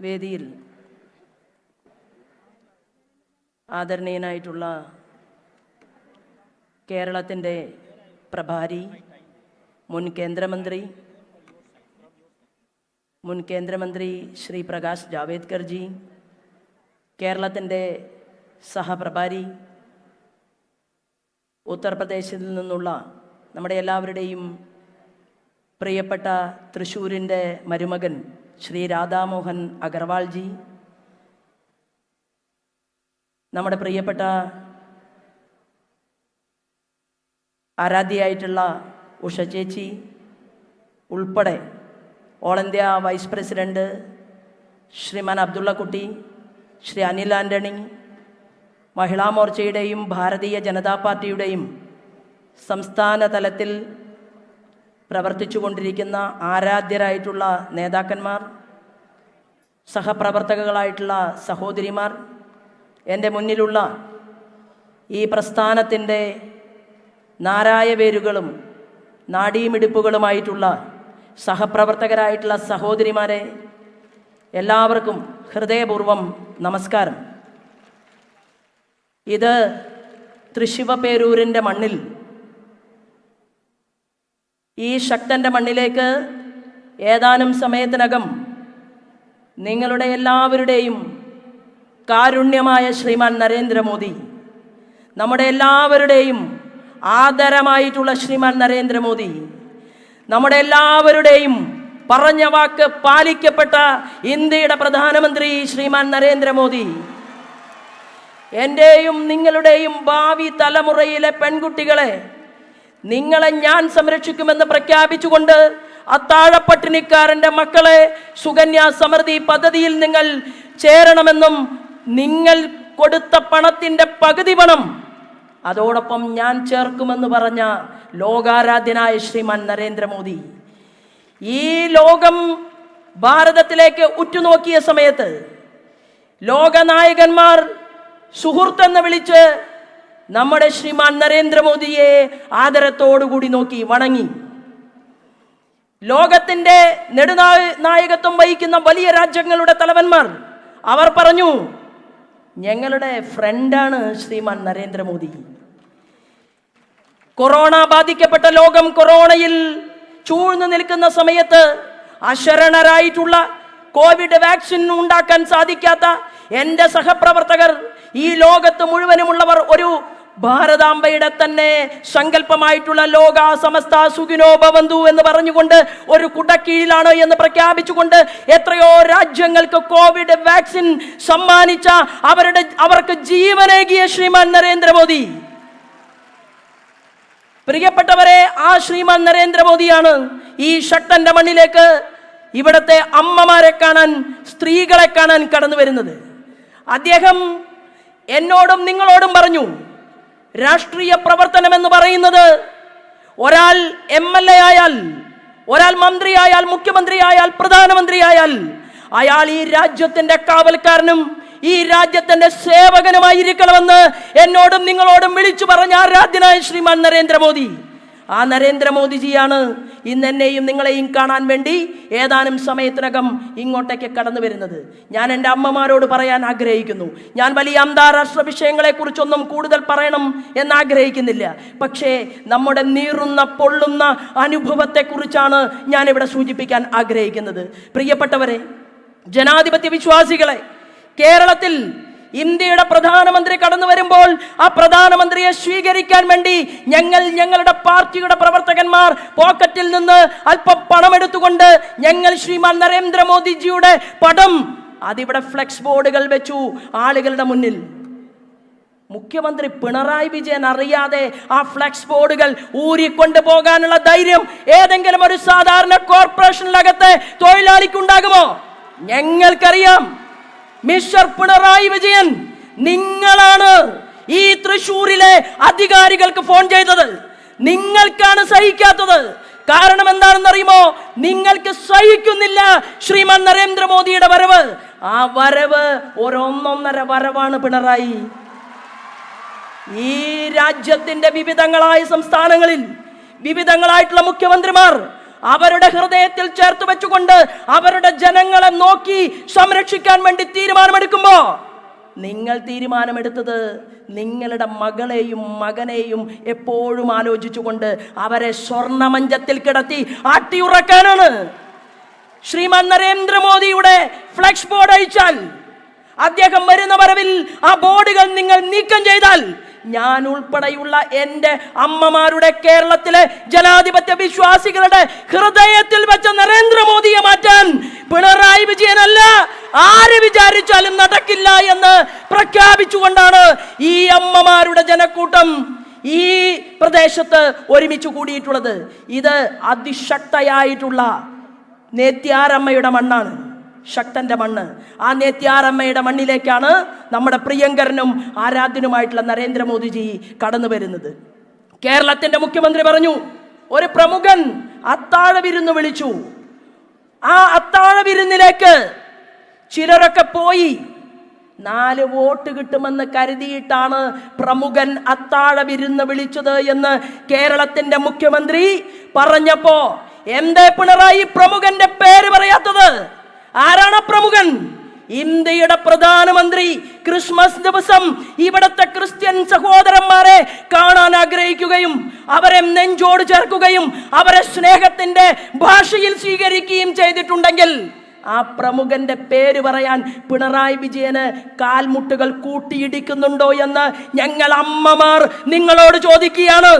വേദിയിൽ ആദരണീയനായിട്ടുള്ള കേരളത്തിന്റെ പ്രഭാരി മുൻ കേന്ദ്രമന്ത്രി മുൻ കേന്ദ്രമന്ത്രി ശ്രീ പ്രകാശ് ജാവേദ്കർജി കേരളത്തിന്റെ സഹപ്രഭാരി ഉത്തർപ്രദേശിൽ നിന്നുള്ള നമ്മുടെ എല്ലാവരുടെയും പ്രിയപ്പെട്ട തൃശ്ശൂരിന്റെ മരുമകൻ ശ്രീ രാധാമോഹൻ അഗർവാൾജി നമ്മുടെ പ്രിയപ്പെട്ട ആരാധ്യയായിട്ടുള്ള ഉഷ ചേച്ചി ഉൾപ്പെടെ all India vice president Shriman Abdullakutty Shri Anil Antony മഹിളാ മോർച്ചയുടെയും ഭാരതീയ ജനതാ പാർട്ടിയുടെയും സംസ്ഥാന തലത്തിൽ പ്രവർത്തിച്ചു കൊണ്ടിരിക്കുന്ന ആരാധ്യരായിട്ടുള്ള നേതാക്കന്മാർ സഹപ്രവർത്തകകളായിട്ടുള്ള സഹോദരിമാർ എന്റെ മുന്നിലുള്ള ഈ പ്രസ്ഥാനത്തിന്റെ നാരായവേരുകളും നാടീമിടിപ്പുകളുമായിട്ടുള്ള സഹപ്രവർത്തകരായിട്ടുള്ള സഹോദരിമാരെ എല്ലാവർക്കും ഹൃദയപൂർവം നമസ്കാരം. ഇത് തൃശിവപേരൂരിന്റെ മണ്ണിൽ ഈ ശക്തന്റെ മണ്ണിലേക്ക് ഏതാനും സമയത്തിനകം നിങ്ങളുടെ എല്ലാവരുടെയും കാരുണ്യമായ ശ്രീമാൻ നരേന്ദ്രമോദി നമ്മുടെ എല്ലാവരുടെയും ആദരമായിട്ടുള്ള ശ്രീമാൻ നരേന്ദ്രമോദി നമ്മുടെ എല്ലാവരുടെയും പറഞ്ഞ വാക്ക് പാലിക്കപ്പെട്ട ഇന്ത്യയുടെ പ്രധാനമന്ത്രി ശ്രീമാൻ നരേന്ദ്രമോദി എന്റെയും നിങ്ങളുടെയും ഭാവി തലമുറയിലെ പെൺകുട്ടികളെ നിങ്ങളെ ഞാൻ സംരക്ഷിക്കുമെന്ന് പ്രഖ്യാപിച്ചുകൊണ്ട് അത്താഴപ്പട്ടിണിക്കാരന്റെ മക്കളെ സുകന്യ സമൃദ്ധി പദ്ധതിയിൽ നിങ്ങൾ ചേരണമെന്നും നിങ്ങൾ കൊടുത്ത പണത്തിന്റെ പകുതി പണം അതോടൊപ്പം ഞാൻ ചേർക്കുമെന്ന് പറഞ്ഞ ലോകാരാധ്യനായ ശ്രീമാൻ നരേന്ദ്രമോദി ഈ ലോകം ഭാരതത്തിലേക്ക് ഉറ്റുനോക്കിയ സമയത്ത് ലോകനായകന്മാർ സുഹൃത്തെന്ന് വിളിച്ച് നമ്മുടെ ശ്രീമാൻ നരേന്ദ്രമോദിയെ ആദരത്തോടുകൂടി നോക്കി വണങ്ങി. ലോകത്തിന്റെ നെടുനാ നായകത്വം വഹിക്കുന്ന വലിയ രാജ്യങ്ങളുടെ തലവന്മാർ അവർ പറഞ്ഞു ഞങ്ങളുടെ ഫ്രണ്ടാണ് ശ്രീമാൻ നരേന്ദ്രമോദി. കൊറോണ ബാധിക്കപ്പെട്ട ലോകം കൊറോണയിൽ ചൂഴ്ന്നു നിൽക്കുന്ന സമയത്ത് അശരണരായിട്ടുള്ള കോവിഡ് വാക്സിൻ ഉണ്ടാക്കാൻ സാധിക്കാത്ത എന്റെ സഹപ്രവർത്തകർ ഈ ലോകത്ത് മുഴുവനുമുള്ളവർ ഒരു ഭാരതാംബയുടെ തന്നെ സങ്കല്പമായിട്ടുള്ള ലോക സമസ്ത സുഖിനോ ഭവന്തു എന്ന് പറഞ്ഞുകൊണ്ട് ഒരു കുടക്കീഴിലാണ് എന്ന് പ്രഖ്യാപിച്ചുകൊണ്ട് എത്രയോ രാജ്യങ്ങൾക്ക് കോവിഡ് വാക്സിൻ സമ്മാനിച്ച അവരുടെ അവർക്ക് ജീവനേകിയ ശ്രീമാൻ നരേന്ദ്രമോദി. പ്രിയപ്പെട്ടവരെ ആ ശ്രീമാൻ നരേന്ദ്രമോദിയാണ് ഈ ശക്തന്റെ മണ്ണിലേക്ക് ഇവിടത്തെ അമ്മമാരെ കാണാൻ സ്ത്രീകളെ കാണാൻ കടന്നു വരുന്നത് അദ്ദേഹം എന്നോടും നിങ്ങളോടും പറഞ്ഞു രാഷ്ട്രീയ പ്രവർത്തനം എന്ന് പറയുന്നത് ഒരാൾ എം എൽ എ ആയാൽ ഒരാൾ മന്ത്രിയായാൽ മുഖ്യമന്ത്രിയായാൽ പ്രധാനമന്ത്രിയായാൽ അയാൾ ഈ രാജ്യത്തിന്റെ കാവൽക്കാരനും ഈ രാജ്യത്തിന്റെ സേവകനുമായിരിക്കണമെന്ന് എന്നോടും നിങ്ങളോടും വിളിച്ചു പറഞ്ഞ ആരാധ്യനായ ശ്രീമാൻ നരേന്ദ്രമോദി. ആ നരേന്ദ്രമോദിജിയാണ് ഇന്ന് എന്നെയും നിങ്ങളെയും കാണാൻ വേണ്ടി ഏതാനും സമയത്തിനകം ഇങ്ങോട്ടേക്ക് കടന്നു വരുന്നത്. ഞാൻ എന്റെ അമ്മമാരോട് പറയാൻ ആഗ്രഹിക്കുന്നു. ഞാൻ വലിയ അന്താരാഷ്ട്ര വിഷയങ്ങളെക്കുറിച്ചൊന്നും കൂടുതൽ പറയണം എന്നാഗ്രഹിക്കുന്നില്ല. പക്ഷേ നമ്മുടെ നീറുന്ന പൊള്ളുന്ന അനുഭവത്തെക്കുറിച്ചാണ് ഞാനിവിടെ സൂചിപ്പിക്കാൻ ആഗ്രഹിക്കുന്നത്. പ്രിയപ്പെട്ടവരെ ജനാധിപത്യ വിശ്വാസികളെ കേരളത്തിൽ ഇന്ത്യയുടെ പ്രധാനമന്ത്രി കടന്നു വരുമ്പോൾ ആ പ്രധാനമന്ത്രിയെ സ്വീകരിക്കാൻ വേണ്ടി ഞങ്ങൾ ഞങ്ങളുടെ പാർട്ടിയുടെ പ്രവർത്തകന്മാർ പോക്കറ്റിൽ നിന്ന് അല്പം പണമെടുത്തുകൊണ്ട് ഞങ്ങൾ ശ്രീമാൻ നരേന്ദ്രമോദിജിയുടെ പടം അതിവിടെ ഫ്ലെക്സ് ബോർഡുകൾ വെച്ചു ആളുകളുടെ മുന്നിൽ. മുഖ്യമന്ത്രി പിണറായി വിജയൻ അറിയാതെ ആ ഫ്ലെക്സ് ബോർഡുകൾ ഊരിക്കൊണ്ടു പോകാനുള്ള ധൈര്യം ഏതെങ്കിലും ഒരു സാധാരണ കോർപ്പറേഷനിലകത്തെ തൊഴിലാളിക്കുണ്ടാകുമോ? ഞങ്ങൾക്കറിയാം. മിസ്റ്റർ പിണറായി വിജയൻ നിങ്ങളാണ് ഈ തൃശൂരിലെ അധികാരികൾക്ക് ഫോൺ ചെയ്തത്. നിങ്ങൾക്കാണ് സഹിക്കാത്തത്. കാരണം എന്താണെന്ന് അറിയുമോ നിങ്ങൾക്ക് സഹിക്കുന്നില്ല ശ്രീമാൻ നരേന്ദ്രമോദിയുടെ വരവ്. ആ വരവ് ഒരൊന്നൊന്നര വരവാണ് പിണറായി. ഈ രാജ്യത്തിന്റെ വിവിധങ്ങളായ സംസ്ഥാനങ്ങളിൽ വിവിധങ്ങളായിട്ടുള്ള മുഖ്യമന്ത്രിമാർ അവരുടെ ഹൃദയത്തിൽ ചേർത്ത് വെച്ചുകൊണ്ട് അവരുടെ ജനങ്ങളെ നോക്കി സംരക്ഷിക്കാൻ വേണ്ടി തീരുമാനമെടുക്കുമ്പോൾ നിങ്ങൾ തീരുമാനമെടുത്തത് നിങ്ങളുടെ മകളെയും മകനെയും എപ്പോഴും ആലോചിച്ചുകൊണ്ട് അവരെ സ്വർണമഞ്ചത്തിൽ കിടത്തി ആട്ടിയുറക്കാനാണ്. ശ്രീമാൻ നരേന്ദ്രമോദിയുടെ ഫ്ലക്സ് ബോർഡ് അയച്ചാൽ അദ്ദേഹം വരുന്ന വരവിൽ ആ ബോർഡുകൾ നിങ്ങൾ നീക്കം ചെയ്താൽ ഞാൻ ഉൾപ്പെടെയുള്ള എന്റെ അമ്മമാരുടെ കേരളത്തിലെ ജനാധിപത്യ വിശ്വാസികളുടെ ഹൃദയത്തിൽ വെച്ച നരേന്ദ്രമോദിയെ മാറ്റാൻ പിണറായി വിജയനല്ല. ആര് വിചാരിച്ചാലും നടക്കില്ല എന്ന് പ്രഖ്യാപിച്ചുകൊണ്ടാണ് ഈ അമ്മമാരുടെ ജനക്കൂട്ടം ഈ പ്രദേശത്ത് ഒരുമിച്ച് കൂടിയിട്ടുള്ളത്. ഇത് അതിശക്തയായിട്ടുള്ള നേത്യാരമ്മയുടെ മണ്ണാണ്. ശക്തന്റെ മണ്ണ്. ആ നേത്യാറമ്മയുടെ മണ്ണിലേക്കാണ് നമ്മുടെ പ്രിയങ്കരനും ആരാധ്യനുമായിട്ടുള്ള നരേന്ദ്രമോദിജി കടന്നു വരുന്നത്. കേരളത്തിന്റെ മുഖ്യമന്ത്രി പറഞ്ഞു ഒരു പ്രമുഖൻ അത്താഴ വിരുന്ന് വിളിച്ചു. ആ അത്താഴ വിരുന്നിലേക്ക് ചിലരൊക്കെ പോയി. നാല് വോട്ട് കിട്ടുമെന്ന് കരുതിയിട്ടാണ് പ്രമുഖൻ അത്താഴ വിരുന്ന് വിളിച്ചത് എന്ന് കേരളത്തിന്റെ മുഖ്യമന്ത്രി പറഞ്ഞപ്പോ എന്തേ പിണറായി പ്രമുഖന്റെ പേര് പറയാത്തത്? ആരാണ് പ്രമുഖൻ? ഇന്ത്യയുടെ പ്രധാനമന്ത്രി ക്രിസ്മസ് ദിവസം ഇവിടത്തെ ക്രിസ്ത്യൻ സഹോദരന്മാരെ കാണാൻ ആഗ്രഹിക്കുകയും അവരെ നെഞ്ചോട് ചേർക്കുകയും അവരെ സ്നേഹത്തിന്റെ ഭാഷയിൽ സ്വീകരിക്കുകയും ചെയ്തിട്ടുണ്ടെങ്കിൽ ആ പ്രമുഖന്റെ പേര് പറയാൻ പിണറായി വിജയന് കാൽമുട്ടുകൾ കൂട്ടിയിടിക്കുന്നുണ്ടോ എന്ന് ഞങ്ങൾ അമ്മമാർ നിങ്ങളോട് ചോദിക്കുകയാണ്.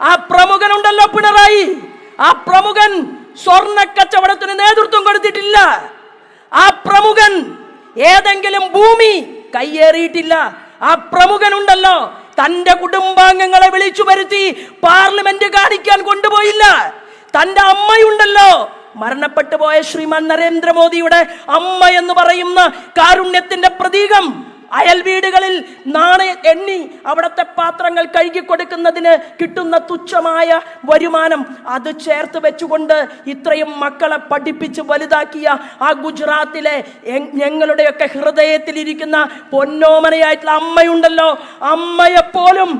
ആ പ്രമുഖനുണ്ടല്ലോ പിണറായി. ആ പ്രമുഖൻ സ്വർണ കച്ചവടത്തിന് നേതൃത്വം കൊടുത്തിട്ടില്ല. ആ പ്രമുഖൻ ഏതെങ്കിലും ഭൂമി കയ്യേറിയിട്ടില്ല. ആ പ്രമുഖനുണ്ടല്ലോ. തന്റെ കുടുംബാംഗങ്ങളെ വിളിച്ചു വരുത്തി പാർലമെന്റ് കാണിക്കാൻ കൊണ്ടുപോയില്ല. തന്റെ അമ്മയുണ്ടല്ലോ. മരണപ്പെട്ടു പോയ ശ്രീമാൻ നരേന്ദ്രമോദിയുടെ അമ്മ എന്ന് പറയുന്ന കാരുണ്യത്തിന്റെ പ്രതീകം അയൽ വീടുകളിൽ നാണയ എണ്ണി അവിടുത്തെ പാത്രങ്ങൾ കഴുകി കൊടുക്കുന്നതിന് കിട്ടുന്ന തുച്ഛമായ വരുമാനം അത് ചേർത്ത് വെച്ചുകൊണ്ട് ഇത്രയും മക്കളെ പഠിപ്പിച്ച് വലുതാക്കിയ ആ ഗുജറാത്തിലെ ഞങ്ങളുടെയൊക്കെ ഹൃദയത്തിൽ ഇരിക്കുന്ന പൊന്നോമനയായിട്ടുള്ള അമ്മയുണ്ടല്ലോ. അമ്മയെപ്പോലും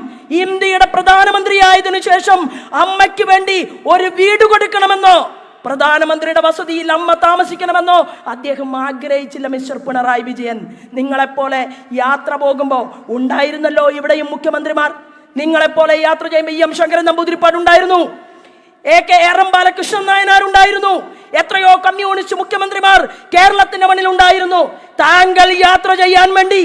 ഇന്ത്യയുടെ പ്രധാനമന്ത്രിയായതിനു ശേഷം അമ്മയ്ക്ക് വേണ്ടി ഒരു വീട് കൊടുക്കണമെന്നോ പ്രധാനമന്ത്രിയുടെ വസതിയിൽ അമ്മ താമസിക്കണമെന്നോ അദ്ദേഹം ആഗ്രഹിച്ചില്ല മിസ്റ്റർ പിണറായി വിജയൻ. നിങ്ങളെപ്പോലെ യാത്ര പോകുമ്പോൾ ഉണ്ടായിരുന്നല്ലോ ഇവിടെയും മുഖ്യമന്ത്രിമാർ. നിങ്ങളെപ്പോലെ യാത്ര ചെയ്യുമ്പോൾ ഇ എം ശങ്കരൻ നമ്പൂതിരിപ്പാട് ഉണ്ടായിരുന്നു. എ കെ എറം ബാലകൃഷ്ണൻ നായനാർ ഉണ്ടായിരുന്നു. എത്രയോ കമ്മ്യൂണിസ്റ്റ് മുഖ്യമന്ത്രിമാർ കേരളത്തിന്റെ മണ്ണിൽ ഉണ്ടായിരുന്നു. താങ്കൾ യാത്ര ചെയ്യാൻ വേണ്ടി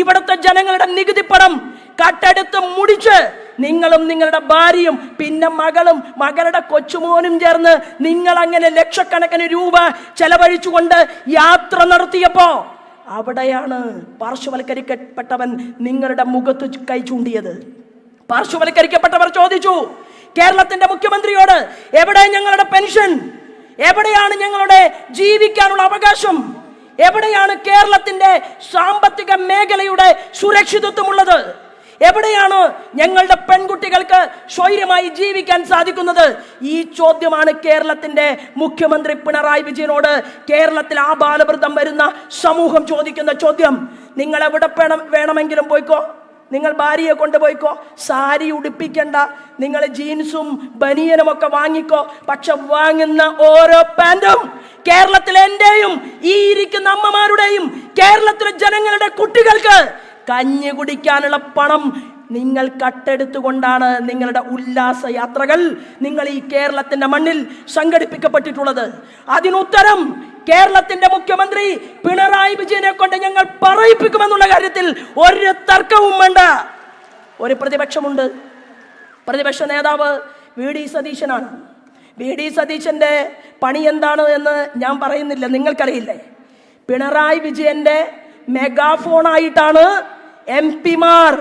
ഇവിടുത്തെ ജനങ്ങളുടെ നികുതി പണം കട്ടെടുത്ത് മുടിച്ച് നിങ്ങളും നിങ്ങളുടെ ഭാര്യയും പിന്നെ മകളും മകളുടെ കൊച്ചുമോനും ചേർന്ന് നിങ്ങൾ അങ്ങനെ ലക്ഷക്കണക്കിന് രൂപ ചെലവഴിച്ചുകൊണ്ട് യാത്ര നടത്തിയപ്പോ അവിടെയാണ് പാർശ്വവൽക്കരിക്കപ്പെട്ടവൻ നിങ്ങളുടെ മുഖത്ത് കൈ ചൂണ്ടിയത്. പാർശ്വവൽക്കരിക്കപ്പെട്ടവർ ചോദിച്ചു കേരളത്തിന്റെ മുഖ്യമന്ത്രിയോട് എവിടെ ഞങ്ങളുടെ പെൻഷൻ? എവിടെയാണ് ഞങ്ങളുടെ ജീവിക്കാനുള്ള അവകാശം? എവിടെയാണ് കേരളത്തിന്റെ സാമ്പത്തിക മേഖലയുടെ സുരക്ഷിതത്വമുള്ളത്? എവിടെയാണ് ഞങ്ങളുടെ പെൺകുട്ടികൾക്ക് സ്വൈര്യമായി ജീവിക്കാൻ സാധിക്കുന്നത്? ഈ ചോദ്യമാണ് കേരളത്തിന്റെ മുഖ്യമന്ത്രി പിണറായി വിജയനോട് കേരളത്തിൽ ആ ബാലവൃദ്ധം വരുന്ന സമൂഹം ചോദിക്കുന്ന ചോദ്യം. നിങ്ങൾ എവിടെ വേണം വേണമെങ്കിലും പോയിക്കോ. നിങ്ങൾ ഭാര്യയെ കൊണ്ടുപോയിക്കോ. സാരി ഉടുപ്പിക്കണ്ട. നിങ്ങൾ ജീൻസും ബനിയനും ഒക്കെ വാങ്ങിക്കോ. പക്ഷെ വാങ്ങുന്ന ഓരോ പാന്റും കേരളത്തിലെ എന്റെയും ഈ ഇരിക്കുന്ന അമ്മമാരുടെയും കേരളത്തിലെ ജനങ്ങളുടെ കുട്ടികൾക്ക് കഞ്ഞി കുടിക്കാനുള്ള പണം നിങ്ങൾ കട്ടെടുത്തുകൊണ്ടാണ് നിങ്ങളുടെ ഉല്ലാസ യാത്രകൾ നിങ്ങൾ ഈ കേരളത്തിന്റെ മണ്ണിൽ സംഘടിപ്പിക്കപ്പെട്ടിട്ടുള്ളത്. അതിനുത്തരം കേരളത്തിന്റെ മുഖ്യമന്ത്രി പിണറായി വിജയനെ കൊണ്ട് ഞങ്ങൾ പറയിപ്പിക്കുമെന്നുള്ള കാര്യത്തിൽ ഒരു തർക്കവും വേണ്ട. ഒരു പ്രതിപക്ഷമുണ്ട്. പ്രതിപക്ഷ നേതാവ് വി ഡി സതീശനാണ്. വി ഡി സതീശന്റെ പണി എന്താണ് എന്ന് ഞാൻ പറയുന്നില്ല. നിങ്ങൾക്കറിയില്ലേ? പിണറായി വിജയന്റെ മെഗാഫോണായിട്ടാണ് എം പിമാർ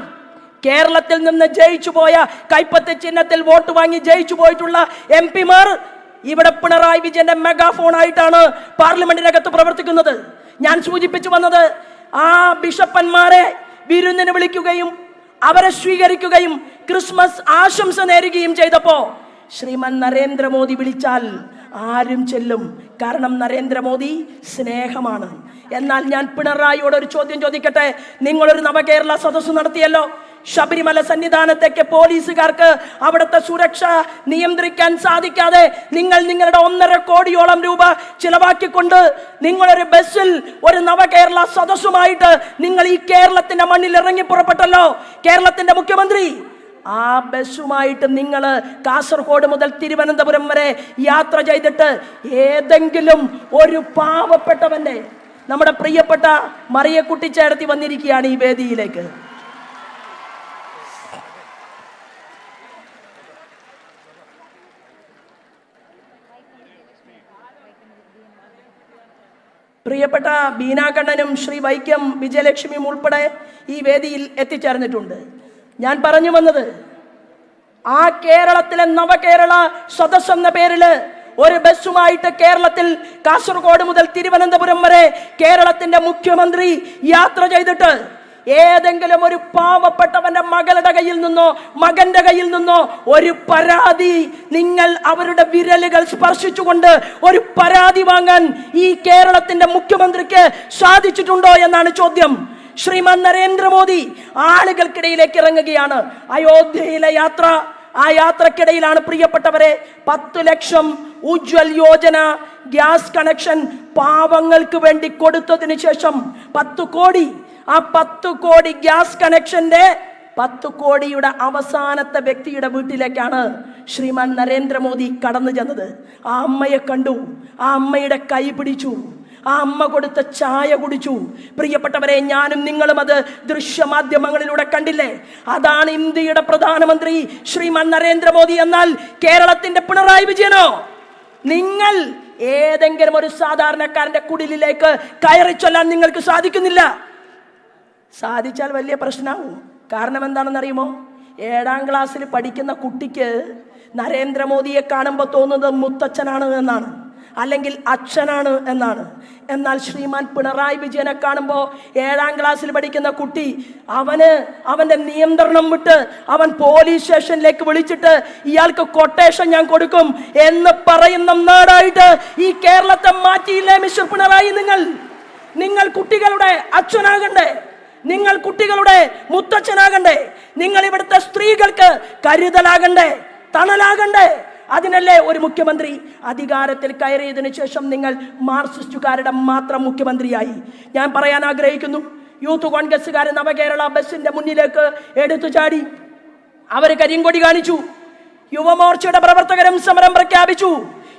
കേരളത്തിൽ നിന്ന് ജയിച്ചു പോയ കൈപ്പത്ത് ചിഹ്നത്തിൽ വോട്ട് വാങ്ങി ജയിച്ചു പോയിട്ടുള്ള എം പിമാർ ഇവിടെ പിണറായി വിജയന്റെ മെഗാഫോൺ ആയിട്ടാണ് പാർലമെന്റിനകത്ത് പ്രവർത്തിക്കുന്നത്. ഞാൻ സൂചിപ്പിച്ചു വന്നത് ആ ബിഷപ്പന്മാരെ വിരുന്നിന് വിളിക്കുകയും അവരെ സ്വീകരിക്കുകയും ക്രിസ്മസ് ആശംസ നേരുകയും ചെയ്തപ്പോ ശ്രീമൻ നരേന്ദ്രമോദി വിളിച്ചാൽ ആരും ചെല്ലും. കാരണം നരേന്ദ്രമോദി സ്നേഹമാണ്. എന്നാൽ ഞാൻ പിണറായിയോട് ഒരു ചോദ്യം ചോദിക്കട്ടെ? നിങ്ങളൊരു നവകേരള സദസ്സ് നടത്തിയല്ലോ. ശബരിമല സന്നിധാനത്തേക്ക് പോലീസുകാർക്ക് അവിടുത്തെ സുരക്ഷ നിയന്ത്രിക്കാൻ സാധിക്കാതെ നിങ്ങൾ നിങ്ങളുടെ ഒന്നര കോടിയോളം രൂപ ചിലവാക്കിക്കൊണ്ട് നിങ്ങളൊരു ബസ്സിൽ ഒരു നവകേരള സദസ്സുമായിട്ട് നിങ്ങൾ ഈ കേരളത്തിന്റെ മണ്ണിൽ ഇറങ്ങി പുറപ്പെട്ടല്ലോ. കേരളത്തിന്റെ മുഖ്യമന്ത്രി ആ ബസ്സുമായിട്ട് നിങ്ങൾ കാസർഗോഡ് മുതൽ തിരുവനന്തപുരം വരെ യാത്ര ചെയ്തിട്ട് ഏതെങ്കിലും ഒരു പാവപ്പെട്ടവന്റെ നമ്മുടെ പ്രിയപ്പെട്ട മറിയക്കുട്ടി ചേർത്തി വന്നിരിക്കുകയാണ് ഈ വേദിയിലേക്ക്. പ്രിയപ്പെട്ട ബീനാകണ്ണനും ശ്രീ വൈക്കം വിജയലക്ഷ്മിയും ഉൾപ്പെടെ ഈ വേദിയിൽ എത്തിച്ചേർന്നിട്ടുണ്ട്. ഞാൻ പറഞ്ഞു വന്നത് ആ കേരളത്തിലെ നവകേരള സദസ് എന്ന പേരിൽ ഒരു ബസ്സുമായിട്ട് കേരളത്തിൽ കാസർഗോഡ് മുതൽ തിരുവനന്തപുരം വരെ കേരളത്തിന്റെ മുഖ്യമന്ത്രി യാത്ര ചെയ്തിട്ട് ഏതെങ്കിലും ഒരു പാവപ്പെട്ടവന്റെ മകളുടെ കയ്യിൽ നിന്നോ മകന്റെ കയ്യിൽ നിന്നോ ഒരു പരാതി നിങ്ങൾ അവരുടെ വിരലുകൾ സ്പർശിച്ചുകൊണ്ട് ഒരു പരാതി വാങ്ങാൻ ഈ കേരളത്തിന്റെ മുഖ്യമന്ത്രിക്ക് സാധിച്ചിട്ടുണ്ടോ എന്നാണ് ചോദ്യം. ശ്രീമാൻ നരേന്ദ്രമോദി ആളുകൾക്കിടയിലേക്ക് ഇറങ്ങുകയാണ്. അയോധ്യയിലെ യാത്ര ആ യാത്രക്കിടയിലാണ് പ്രിയപ്പെട്ടവരെ പത്ത് ലക്ഷം ഉജ്വൽ യോജന ഗ്യാസ് കണക്ഷൻ പാവങ്ങൾക്ക് വേണ്ടി കൊടുത്തതിന് ശേഷം പത്ത് കോടി. ആ പത്ത് കോടി ഗ്യാസ് കണക്ഷന്റെ പത്ത് കോടിയുടെ അവസാനത്തെ വ്യക്തിയുടെ വീട്ടിലേക്കാണ് ശ്രീമാൻ നരേന്ദ്രമോദി കടന്നു ചെന്നത്. ആ അമ്മയെ കണ്ടു ആ അമ്മയുടെ കൈ പിടിച്ചു. ആ അമ്മ കൊടുത്ത ചായ കുടിച്ചു. പ്രിയപ്പെട്ടവരെ ഞാനും നിങ്ങളും അത് ദൃശ്യമാധ്യമങ്ങളിലൂടെ കണ്ടില്ലേ? അതാണ് ഇന്ത്യയുടെ പ്രധാനമന്ത്രി ശ്രീമാൻ നരേന്ദ്രമോദി എന്നാൽ കേരളത്തിന്റെ പിണറായി വിജയനോ? നിങ്ങൾ ഏതെങ്കിലും ഒരു സാധാരണക്കാരന്റെ കുടിലിലേക്ക് കയറി ചൊല്ലാൻ നിങ്ങൾക്ക് സാധിക്കുന്നില്ല. സാധിച്ചാൽ വലിയ പ്രശ്നമാവും. കാരണം എന്താണെന്ന് അറിയുമോ ഏഴാം ക്ലാസ്സിൽ പഠിക്കുന്ന കുട്ടിക്ക് നരേന്ദ്രമോദിയെ കാണുമ്പോൾ തോന്നുന്നത് മുത്തച്ഛനാണ് എന്നാണ്. അല്ലെങ്കിൽ അച്ഛനാണ് എന്നാണ്. എന്നാൽ ശ്രീമാൻ പിണറായി വിജയനെ കാണുമ്പോൾ ഏഴാം ക്ലാസ്സിൽ പഠിക്കുന്ന കുട്ടി അവന് അവന്റെ നിയന്ത്രണം വിട്ട് അവൻ പോലീസ് സ്റ്റേഷനിലേക്ക് വിളിച്ചിട്ട് ഇയാൾക്ക് കൊട്ടേഷൻ ഞാൻ കൊടുക്കും എന്ന് പറയുന്ന നാടായിട്ട് ഈ കേരളത്തെ മാറ്റിയില്ലേ മിസ്റ്റർ പിണറായി നിങ്ങൾ? നിങ്ങൾ കുട്ടികളുടെ അച്ഛനാകണ്ടേ? നിങ്ങൾ കുട്ടികളുടെ മുത്തച്ഛനാകണ്ടേ? നിങ്ങൾ ഇവിടുത്തെ സ്ത്രീകൾക്ക് കരുതലാകണ്ടേ? തണലാകണ്ടേ? അതിനല്ലേ ഒരു മുഖ്യമന്ത്രി? അധികാരത്തിൽ കയറിയതിനു ശേഷം നിങ്ങൾ മാർസിസ്റ്റുകാരുടെ മാത്രം മുഖ്യമന്ത്രിയായി. ഞാൻ പറയാൻ ആഗ്രഹിക്കുന്നു യൂത്ത് കോൺഗ്രസ്സുകാർ നവകേരള ബസിന്റെ മുന്നിലേക്ക് എടുത്തു ചാടി. അവർ കരിങ്കൊടി കാണിച്ചു. യുവമോർച്ചയുടെ പ്രവർത്തകരും സമരം പ്രഖ്യാപിച്ചു.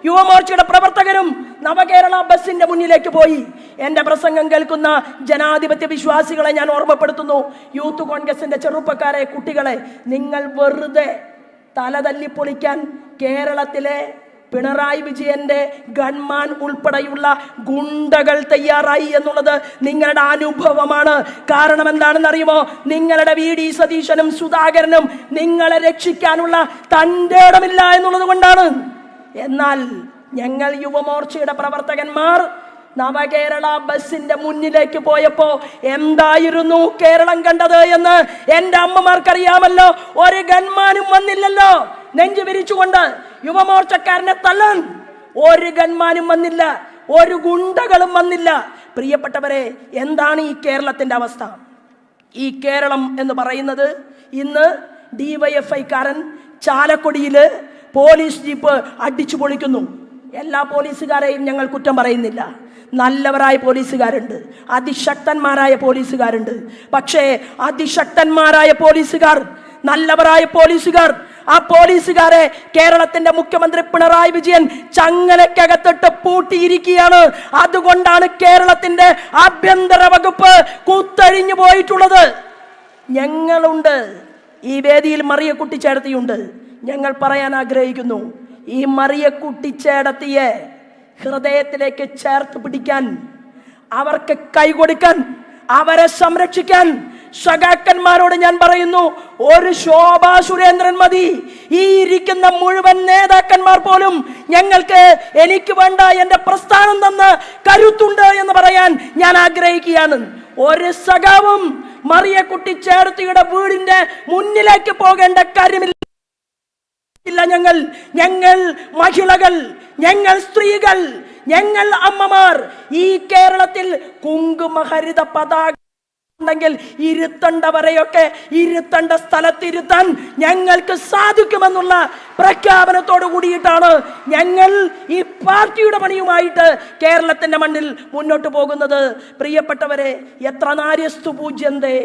യുവമോർച്ചയുടെ പ്രവർത്തകരും നവകേരള ബസിന്റെ മുന്നിലേക്ക് പോയി. എന്റെ പ്രസംഗം കേൾക്കുന്ന ജനാധിപത്യ വിശ്വാസികളെ ഞാൻ ഓർമ്മപ്പെടുത്തുന്നു. യൂത്ത് കോൺഗ്രസിന്റെ ചെറുപ്പക്കാരെ കുട്ടികളെ നിങ്ങൾ വെറുതെ തല തല്ലിപ്പൊളിക്കാൻ കേരളത്തിലെ പിണറായി വിജയന്റെ ഗൺമാൻ ഉൾപ്പെടെയുള്ള ഗുണ്ടകൾ തയ്യാറായി എന്നുള്ളത് നിങ്ങളുടെ അനുഭവമാണ്. കാരണം എന്താണെന്ന് അറിയുമോ നിങ്ങളുടെ വി ഡി സതീശനും സുധാകരനും നിങ്ങളെ രക്ഷിക്കാനുള്ള തന്റെ ഇടമില്ല എന്നുള്ളത് കൊണ്ടാണ്. എന്നാൽ ഞങ്ങൾ യുവമോർച്ചയുടെ പ്രവർത്തകന്മാർ നവകേരള ബസിന്റെ മുന്നിലേക്ക് പോയപ്പോ എന്തായിരുന്നു കേരളം കണ്ടത് എന്ന് എന്റെ അമ്മമാർക്കറിയാമല്ലോ. ഒരു ഗൺമാനും വന്നില്ലല്ലോ. നെഞ്ചു വിരിച്ചുകൊണ്ട് യുവമോർച്ചക്കാരനെ തള്ളൻ. ഒരു ഗൺമാനും വന്നില്ല. ഒരു ഗുണ്ടകളും വന്നില്ല. പ്രിയപ്പെട്ടവരെ എന്താണ് ഈ കേരളത്തിന്റെ അവസ്ഥ? ഈ കേരളം എന്ന് പറയുന്നത് ഇന്ന് ഡിവൈഎഫ്ഐക്കാരൻ ചാലക്കുടിയിൽ പോലീസ് ജീപ്പ് അടിച്ചു പൊളിക്കുന്നു. എല്ലാ പോലീസുകാരെയും ഞങ്ങൾ കുറ്റം പറയുന്നില്ല. നല്ലവരായ പോലീസുകാരുണ്ട്. അതിശക്തന്മാരായ പോലീസുകാരുണ്ട്. പക്ഷേ അതിശക്തന്മാരായ പോലീസുകാർ നല്ലവരായ പോലീസുകാർ ആ പോലീസുകാരെ കേരളത്തിന്റെ മുഖ്യമന്ത്രി പിണറായി വിജയൻ ചങ്ങലക്കകത്തിട്ട് പൂട്ടിയിരിക്കുകയാണ്. അതുകൊണ്ടാണ് കേരളത്തിന്റെ ആഭ്യന്തര വകുപ്പ് കുത്തഴിഞ്ഞു പോയിട്ടുള്ളത്. ഞങ്ങളുണ്ട്. ഈ വേദിയിൽ മറിയക്കുട്ടി ചേർത്തിയുണ്ട് ഞങ്ങൾ പറയാൻ ആഗ്രഹിക്കുന്നു. ഈ മറിയക്കുട്ടി ചേടത്തിയെ ഹൃദയത്തിലേക്ക് ചേർത്ത് പിടിക്കാൻ അവർക്ക് കൈകൊടുക്കാൻ അവരെ സംരക്ഷിക്കാൻ സഖാക്കന്മാരോട് ഞാൻ പറയുന്നു ഒരു ശോഭാ സുരേന്ദ്രൻ മതി. ഈ ഇരിക്കുന്ന മുഴുവൻ നേതാക്കന്മാർ പോലും ഞങ്ങൾക്ക് എനിക്ക് വേണ്ട എന്റെ പ്രസ്ഥാനം തന്ന് കരുത്തുണ്ട് എന്ന് പറയാൻ ഞാൻ ആഗ്രഹിക്കുകയാണ്. ഒരു സഖാവും മറിയക്കുട്ടി ചേർത്തിയുടെ വീടിന്റെ മുന്നിലേക്ക് പോകേണ്ട കാര്യമില്ല. ഇല്ല ഞങ്ങൾ ഞങ്ങൾ മഹിളകൾ ഞങ്ങൾ സ്ത്രീകൾ ഞങ്ങൾ അമ്മമാർ. ഈ കേരളത്തിൽ കുങ്കുമഹരിത പതാക ഉണ്ടെങ്കിൽ ഇരുത്തണ്ടവരെയൊക്കെ ഇരുത്തണ്ട സ്ഥലത്തിരുത്താൻ ഞങ്ങൾക്ക് സാധിക്കുമെന്നുള്ള പ്രഖ്യാപനത്തോട് കൂടിയിട്ടാണ് ഞങ്ങൾ ഈ പാർട്ടിയുടെ പണിയുമായിട്ട് കേരളത്തിന്റെ മണ്ണിൽ മുന്നോട്ട് പോകുന്നത്. പ്രിയപ്പെട്ടവരെ എത്ര നാര്യസ്തു പൂജ്യന്തേ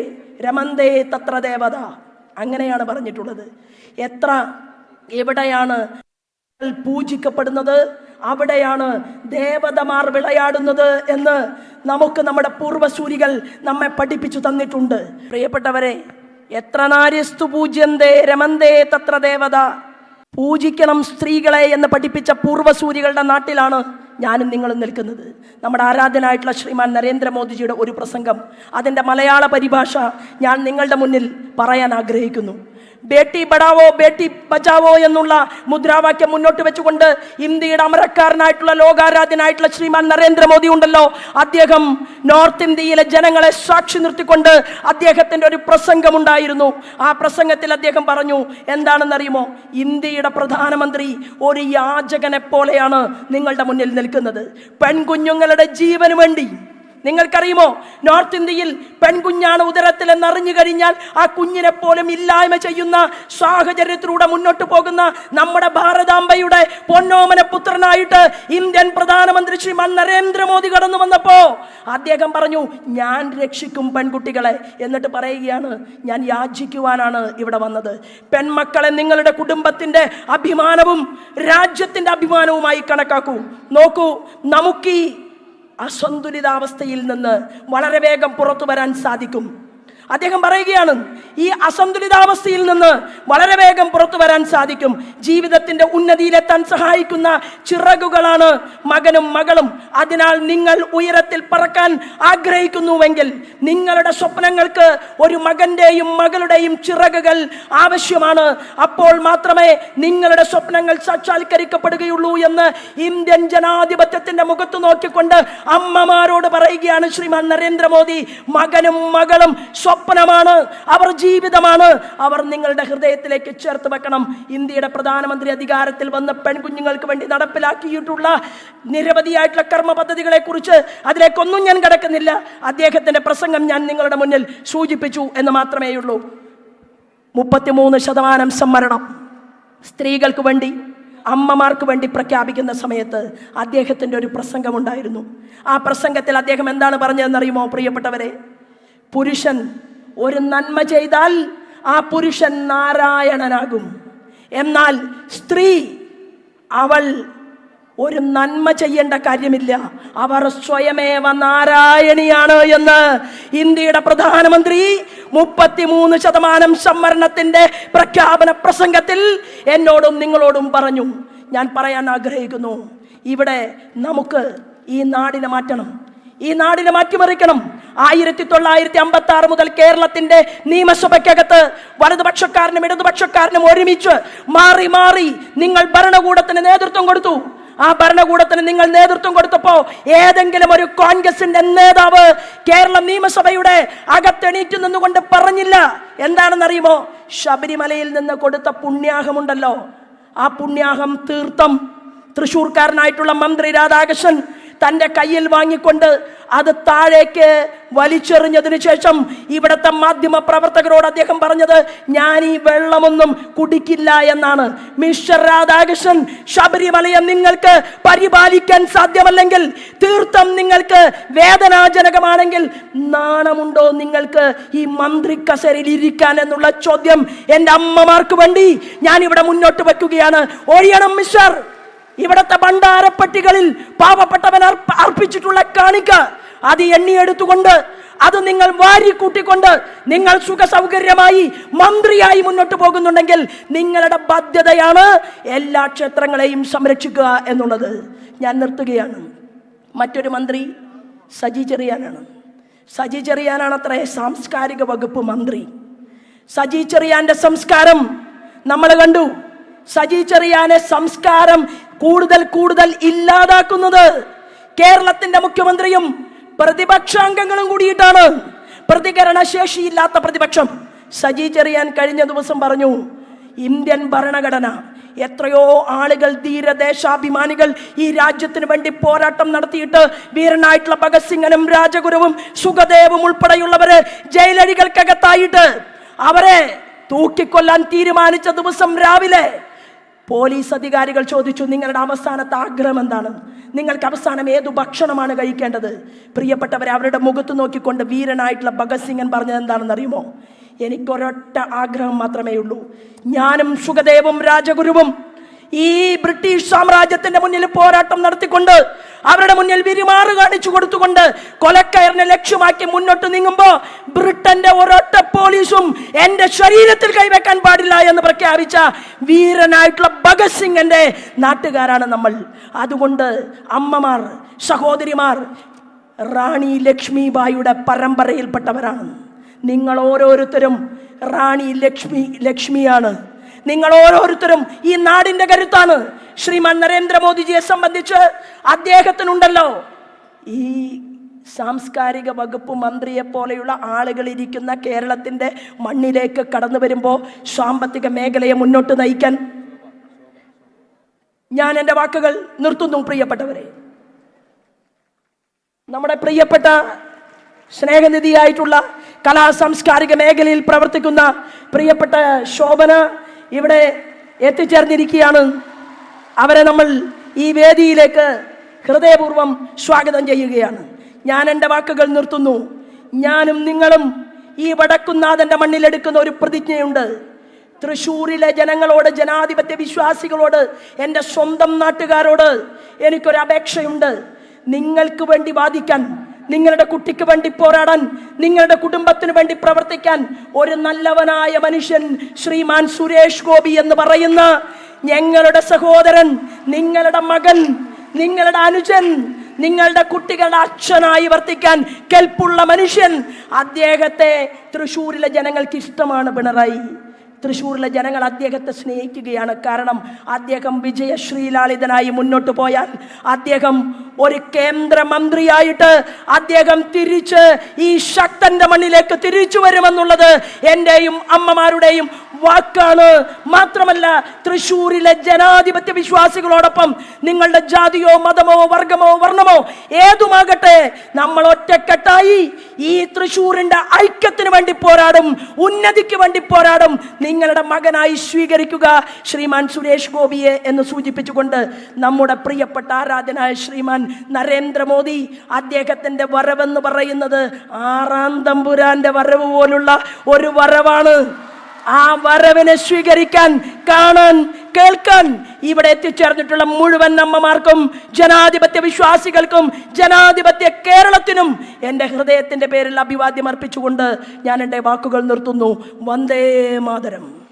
രമന്തേ തത്ര ദേവത. അങ്ങനെയാണ് പറഞ്ഞിട്ടുള്ളത്. എത്ര എവിടെയാണ് പൂജിക്കപ്പെടുന്നത്? അവിടെയാണ് ദേവതമാർ വിളയാടുന്നത് എന്ന് നമുക്ക് നമ്മുടെ പൂർവസൂരികൾ നമ്മെ പഠിപ്പിച്ചു തന്നിട്ടുണ്ട്. പ്രിയപ്പെട്ടവരെ എത്ര നാര്യസ്തു പൂജ്യന്തേ രമന്തേ തത്ര ദേവത. പൂജിക്കണം സ്ത്രീകളെ എന്ന് പഠിപ്പിച്ച പൂർവസൂരികളുടെ നാട്ടിലാണ് ഞാനും നിങ്ങളും നിൽക്കുന്നത്. നമ്മുടെ ആരാധനായിട്ടുള്ള ശ്രീമാൻ നരേന്ദ്രമോദിജിയുടെ ഒരു പ്രസംഗം. അതിന്റെ മലയാള പരിഭാഷ ഞാൻ നിങ്ങളുടെ മുന്നിൽ പറയാൻ ആഗ്രഹിക്കുന്നു. ബേട്ടി ബടാവോ ബേട്ടി ബച്ചാവോ എന്നുള്ള മുദ്രാവാക്യം മുന്നോട്ട് വെച്ചുകൊണ്ട് ഇന്ത്യയുടെ അമരക്കാരനായിട്ടുള്ള ലോകാരാധ്യനായിട്ടുള്ള ശ്രീമാൻ നരേന്ദ്രമോദി ഉണ്ടല്ലോ. അദ്ദേഹം നോർത്ത് ഇന്ത്യയിലെ ജനങ്ങളെ സാക്ഷി നിർത്തിക്കൊണ്ട് അദ്ദേഹത്തിന്റെ ഒരു പ്രസംഗമുണ്ടായിരുന്നു. ആ പ്രസംഗത്തിൽ അദ്ദേഹം പറഞ്ഞു എന്താണെന്നറിയുമോ? ഇന്ത്യയുടെ പ്രധാനമന്ത്രി ഒരു യാചകനെ പോലെയാണ് നിങ്ങളുടെ മുന്നിൽ നിൽക്കുന്നത്. പെൺകുഞ്ഞുങ്ങളുടെ ജീവന് വേണ്ടി നിങ്ങൾക്കറിയുമോ? നോർത്ത് ഇന്ത്യയിൽ പെൺകുഞ്ഞാണ് ഉദരത്തിൽ എന്നറിഞ്ഞു കഴിഞ്ഞാൽ ആ കുഞ്ഞിനെ പോലും ഇല്ലായ്മ ചെയ്യുന്ന സാഹചര്യത്തിലൂടെ മുന്നോട്ട് പോകുന്ന നമ്മുടെ ഭാരതാംബയുടെ പൊന്നോമന പുത്രനായിട്ട് ഇന്ത്യൻ പ്രധാനമന്ത്രി ശ്രീ നരേന്ദ്രമോദി കടന്നു വന്നപ്പോ അദ്ദേഹം പറഞ്ഞു ഞാൻ രക്ഷിക്കും പെൺകുട്ടികളെ. എന്നിട്ട് പറയുകയാണ് ഞാൻ യാചിക്കുവാനാണ് ഇവിടെ വന്നത്. പെൺമക്കളെ നിങ്ങളുടെ കുടുംബത്തിന്റെ അഭിമാനവും രാജ്യത്തിന്റെ അഭിമാനവുമായി കണക്കാക്കൂ. നോക്കൂ നമുക്ക് അസന്തുലിതാവസ്ഥയിൽ നിന്ന് വളരെ വേഗം പുറത്തു വരാൻ സാധിക്കും. അദ്ദേഹം പറയുകയാണ് ഈ അസന്തുലിതാവസ്ഥയിൽ നിന്ന് വളരെ വേഗം പുറത്തു വരാൻ സാധിക്കും. ജീവിതത്തിന്റെ ഉന്നതിയിലെത്താൻ സഹായിക്കുന്ന ചിറകുകളാണ് മകനും മകളും. അതിനാൽ നിങ്ങൾ ഉയരത്തിൽ പറക്കാൻ ആഗ്രഹിക്കുന്നുവെങ്കിൽ നിങ്ങളുടെ സ്വപ്നങ്ങൾക്ക് ഒരു മകന്റെയും മകളുടെയും ചിറകുകൾ ആവശ്യമാണ്. അപ്പോൾ മാത്രമേ നിങ്ങളുടെ സ്വപ്നങ്ങൾ സാക്ഷാത്കരിക്കപ്പെടുകയുള്ളൂ എന്ന് ഇന്ത്യൻ ജനാധിപത്യത്തിന്റെ മുഖത്ത് നോക്കിക്കൊണ്ട് അമ്മമാരോട് പറയുകയാണ് ശ്രീമാൻ നരേന്ദ്രമോദി. മകനും മകളും സ്വപ്നമാണ് അവർ ജീവിതമാണ്. അവർ നിങ്ങളുടെ ഹൃദയത്തിലേക്ക് ചേർത്ത് വെക്കണം. ഇന്ത്യയുടെ പ്രധാനമന്ത്രി അധികാരത്തിൽ വന്ന പെൺകുഞ്ഞുങ്ങൾക്ക് വേണ്ടി നടപ്പിലാക്കിയിട്ടുള്ള നിരവധിയായിട്ടുള്ള കർമ്മ പദ്ധതികളെ കുറിച്ച് അതിലേക്കൊന്നും ഞാൻ കിടക്കുന്നില്ല. അദ്ദേഹത്തിന്റെ പ്രസംഗം ഞാൻ നിങ്ങളുടെ മുന്നിൽ സൂചിപ്പിച്ചു എന്ന് മാത്രമേ ഉള്ളൂ. മുപ്പത്തിമൂന്ന് ശതമാനം സംവരണം സ്ത്രീകൾക്ക് വേണ്ടി അമ്മമാർക്ക് വേണ്ടി പ്രഖ്യാപിക്കുന്ന സമയത്ത് അദ്ദേഹത്തിന്റെ ഒരു പ്രസംഗമുണ്ടായിരുന്നു. ആ പ്രസംഗത്തിൽ അദ്ദേഹം എന്താണ് പറഞ്ഞതെന്നറിയുമോ പ്രിയപ്പെട്ടവരെ? പുരുഷൻ ഒരു നന്മ ചെയ്താൽ ആ പുരുഷൻ നാരായണനാകും. എന്നാൽ സ്ത്രീ അവൾ ഒരു നന്മ ചെയ്യേണ്ട കാര്യമില്ല. അവർ സ്വയമേവ നാരായണിയാണ് എന്ന് ഇന്ത്യയുടെ പ്രധാനമന്ത്രി മുപ്പത്തിമൂന്ന് ശതമാനം സംവരണത്തിന്റെ പ്രഖ്യാപന പ്രസംഗത്തിൽ എന്നോടും നിങ്ങളോടും പറഞ്ഞു. ഞാൻ പറയാൻ ആഗ്രഹിക്കുന്നു ഇവിടെ നമുക്ക് ഈ നാടിനെ മാറ്റണം. ഈ നാടിനെ മാറ്റിമറിക്കണം. ആയിരത്തി തൊള്ളായിരത്തി അമ്പത്തി ആറ് മുതൽ കേരളത്തിന്റെ നിയമസഭയ്ക്കകത്ത് വലതുപക്ഷക്കാരനും ഇടതുപക്ഷക്കാരനും ഒരുമിച്ച് മാറി മാറി നിങ്ങൾ ഭരണകൂടത്തിന് നേതൃത്വം കൊടുത്തു. ആ ഭരണകൂടത്തിന് നിങ്ങൾ നേതൃത്വം കൊടുത്തപ്പോ ഏതെങ്കിലും ഒരു കോൺഗ്രസിന്റെ നേതാവ് കേരള നിയമസഭയുടെ അകത്തെണീറ്റ് നിന്നുകൊണ്ട് പറഞ്ഞില്ല. എന്താണെന്നറിയുമോ? ശബരിമലയിൽ നിന്ന് കൊടുത്ത പുണ്യാഹമുണ്ടല്ലോ. ആ പുണ്യാഹം തീർത്ഥം. തൃശൂർക്കാരനായിട്ടുള്ള മന്ത്രി രാധാകൃഷ്ണൻ തന്റെ കയ്യിൽ വാങ്ങിക്കൊണ്ട് അത് താഴേക്ക് വലിച്ചെറിഞ്ഞതിന് ശേഷം ഇവിടുത്തെ മാധ്യമ പ്രവർത്തകരോട് അദ്ദേഹം പറഞ്ഞത് ഞാൻ ഈ വെള്ളമൊന്നും കുടിക്കില്ല എന്നാണ്. മിസ്റ്റർ രാധാകൃഷ്ണൻ ശബരിമലയെ നിങ്ങൾക്ക് പരിപാലിക്കാൻ സാധ്യമല്ലെങ്കിൽ തീർത്ഥം നിങ്ങൾക്ക് വേദനാജനകമാണെങ്കിൽ നാണമുണ്ടോ നിങ്ങൾക്ക് ഈ മന്ത്രി കസേരയിൽ ഇരിക്കാൻ എന്നുള്ള ചോദ്യം എന്റെ അമ്മമാർക്ക് വേണ്ടി ഞാൻ ഇവിടെ മുന്നോട്ട് വയ്ക്കുകയാണ്. ഒഴിയണം മിസ്റ്റർ. ഇവിടത്തെ ഭണ്ഡാരപ്പെട്ടികളിൽ പാവപ്പെട്ടവൻ അർപ്പ- അർപ്പിച്ചിട്ടുള്ള കാണിക്ക അത് എണ്ണിയെടുത്തുകൊണ്ട് അത് നിങ്ങൾ വാരി കൂട്ടിക്കൊണ്ട് നിങ്ങൾ സുഖ സൗകര്യമായി മന്ത്രിയായി മുന്നോട്ട് പോകുന്നുണ്ടെങ്കിൽ നിങ്ങളുടെ ബാധ്യതയാണ് എല്ലാ ക്ഷേത്രങ്ങളെയും സംരക്ഷിക്കുക എന്നുള്ളത്. ഞാൻ നിർത്തുകയാണ്. മറ്റൊരു മന്ത്രി സജി ചെറിയാനാണ്. സജി ചെറിയാനാണ് അത്രേ സാംസ്കാരിക വകുപ്പ് മന്ത്രി. സജി ചെറിയാന്റെ സംസ്കാരം നമ്മൾ കണ്ടു. സജി ചെറിയാനെ സംസ്കാരം കൂടുതൽ കൂടുതൽ ഇല്ലാതാക്കുന്നത് കേരളത്തിന്റെ മുഖ്യമന്ത്രിയും പ്രതിപക്ഷാംഗങ്ങളും കൂടിയിട്ടാണ്. പ്രതികരണ ശേഷിയില്ലാത്ത പ്രതിപക്ഷം. സജി ചെറിയാൻ കഴിഞ്ഞ ദിവസം പറഞ്ഞു ഇന്ത്യൻ ഭരണഘടന എത്രയോ ആളുകൾ ധീരദേശാഭിമാനികൾ ഈ രാജ്യത്തിന് വേണ്ടി പോരാട്ടം നടത്തിയിട്ട് വീരനായിട്ടുള്ള ഭഗത് സിംഗനും രാജഗുരുവും സുഖദേവും ഉൾപ്പെടെയുള്ളവരെ ജയിലഴികൾക്കകത്തായിട്ട് അവരെ തൂക്കിക്കൊല്ലാൻ തീരുമാനിച്ച ദിവസം രാവിലെ പോലീസ് അധികാരികൾ ചോദിച്ചു നിങ്ങളുടെ അവസാനത്തെ ആഗ്രഹം എന്താണ്? നിങ്ങൾക്ക് അവസാനം ഏതു ഭക്ഷണമാണ് കഴിക്കേണ്ടത്? പ്രിയപ്പെട്ടവരെ അവരുടെ മുഖത്ത് നോക്കിക്കൊണ്ട് വീരനായിട്ടുള്ള ഭഗത് സിംഗൻ പറഞ്ഞത് എന്താണെന്ന് അറിയുമോ? എനിക്കൊരൊറ്റ ആഗ്രഹം മാത്രമേ ഉള്ളൂ. ഞാനും സുഖദേവും രാജഗുരുവും ഈ ബ്രിട്ടീഷ് സാമ്രാജ്യത്തിന്റെ മുന്നിൽ പോരാട്ടം നടത്തിക്കൊണ്ട് അവരുടെ മുന്നിൽ വിരിമാറ് കാണിച്ചു കൊടുത്തുകൊണ്ട് കൊലക്കയറിനെ ലക്ഷ്യമാക്കി മുന്നോട്ട് നീങ്ങുമ്പോൾ ബ്രിട്ടന്റെ ഒരൊറ്റ പോലീസും എന്റെ ശരീരത്തിൽ കൈവെക്കാൻ പാടില്ല എന്ന് പ്രഖ്യാപിച്ച വീരനായിട്ടുള്ള ഭഗത് സിംഗിന്റെ നാട്ടുകാരാണ് നമ്മൾ. അതുകൊണ്ട് അമ്മമാർ സഹോദരിമാർ റാണി ലക്ഷ്മിബായിയുടെ പരമ്പരയിൽപ്പെട്ടവരാണ്. നിങ്ങൾ ഓരോരുത്തരും റാണി ലക്ഷ്മി ലക്ഷ്മിയാണ്. നിങ്ങൾ ഓരോരുത്തരും ഈ നാടിന്റെ കരുത്താണ്. ശ്രീമാൻ നരേന്ദ്രമോദിജിയെ സംബന്ധിച്ച് അദ്ദേഹത്തിനുണ്ടല്ലോ. ഈ സാംസ്കാരിക വകുപ്പ് മന്ത്രിയെ പോലെയുള്ള ആളുകൾ ഇരിക്കുന്ന കേരളത്തിന്റെ മണ്ണിലേക്ക് കടന്നു വരുമ്പോൾ സാമ്പത്തിക മേഖലയെ മുന്നോട്ട് നയിക്കാൻ ഞാൻ എന്റെ വാക്കുകൾ നിർത്തുന്നു പ്രിയപ്പെട്ടവരെ. നമ്മുടെ പ്രിയപ്പെട്ട സ്നേഹനിധിയായിട്ടുള്ള കലാ സാംസ്കാരിക മേഖലയിൽ പ്രവർത്തിക്കുന്ന പ്രിയപ്പെട്ട ശോഭന ഇവിടെ എത്തിച്ചേർന്നിരിക്കുകയാണ്. അവരെ നമ്മൾ ഈ വേദിയിലേക്ക് ഹൃദയപൂർവം സ്വാഗതം ചെയ്യുകയാണ്. ഞാൻ എന്റെ വാക്കുകൾ നിർത്തുന്നു. ഞാനും നിങ്ങളും ഈ വടക്കുന്നാഥന്റെ മണ്ണിലെടുക്കുന്ന ഒരു പ്രതിജ്ഞയുണ്ട്. തൃശ്ശൂരിലെ ജനങ്ങളോട് ജനാധിപത്യ വിശ്വാസികളോട് എന്റെ സ്വന്തം നാട്ടുകാരോട് എനിക്കൊരു അപേക്ഷയുണ്ട്. നിങ്ങൾക്ക് വേണ്ടി വാദിക്കാൻ നിങ്ങളുടെ കുട്ടിക്ക് വേണ്ടി പോരാടാൻ നിങ്ങളുടെ കുടുംബത്തിന് വേണ്ടി പ്രവർത്തിക്കാൻ ഒരു നല്ലവനായ മനുഷ്യൻ ശ്രീമാൻ സുരേഷ് ഗോപി എന്ന് പറയുന്ന ഞങ്ങളുടെ സഹോദരൻ നിങ്ങളുടെ മകൻ നിങ്ങളുടെ അനുജൻ നിങ്ങളുടെ കുട്ടികളുടെ അച്ഛനായി വർത്തിക്കാൻ കെൽപ്പുള്ള മനുഷ്യൻ അദ്ദേഹത്തെ തൃശ്ശൂരിലെ ജനങ്ങൾക്ക് ഇഷ്ടമാണ് പിണറായി. തൃശ്ശൂരിലെ ജനങ്ങൾ അദ്ദേഹത്തെ സ്നേഹിക്കുകയാണ്. കാരണം അദ്ദേഹം വിജയശ്രീലാളിതനായി മുന്നോട്ട് പോയാൽ അദ്ദേഹം ഒരു കേന്ദ്രമന്ത്രിയായിട്ട് അദ്ദേഹം തിരിച്ച് ഈ ശക്തന്റെ മണ്ണിലേക്ക് തിരിച്ചു വരുമെന്നുള്ളത് എന്റെയും അമ്മമാരുടെയും വാക്കാണ്. മാത്രമല്ല തൃശ്ശൂരിലെ ജനാധിപത്യ വിശ്വാസികളോടൊപ്പം നിങ്ങളുടെ ജാതിയോ മതമോ വർഗമോ വർണമോ ഏതുമാകട്ടെ നമ്മൾ ഒറ്റക്കെട്ടായി ഈ തൃശ്ശൂരിന്റെ ഐക്യത്തിന് വേണ്ടി പോരാടും ഉന്നതിക്ക് വേണ്ടി പോരാടും. നിങ്ങളുടെ മകനായി സ്വീകരിക്കുക ശ്രീമാൻ സുരേഷ് ഗോപിയെ എന്ന് സൂചിപ്പിച്ചുകൊണ്ട് നമ്മുടെ പ്രിയപ്പെട്ട ആരാധനായ ശ്രീമാൻ നരേന്ദ്രമോദി അദ്ദേഹത്തിന്റെ വരവെന്ന് പറയുന്നത് ആറാം തമ്പുരാന്റെ വരവ് പോലുള്ള ഒരു വരവാണ്. ആ വരവിനെ സ്വീകരിക്കാൻ കാണാൻ കേൾക്കാൻ ഇവിടെ എത്തിച്ചേർന്നിട്ടുള്ള മുഴുവൻ അമ്മമാർക്കും ജനാധിപത്യ വിശ്വാസികൾക്കും ജനാധിപത്യ കേരളത്തിനും എന്റെ ഹൃദയത്തിന്റെ പേരിൽ അഭിവാദ്യം അർപ്പിച്ചുകൊണ്ട് ഞാൻ എന്റെ വാക്കുകൾ നിർത്തുന്നു. വന്ദേ മാതരം.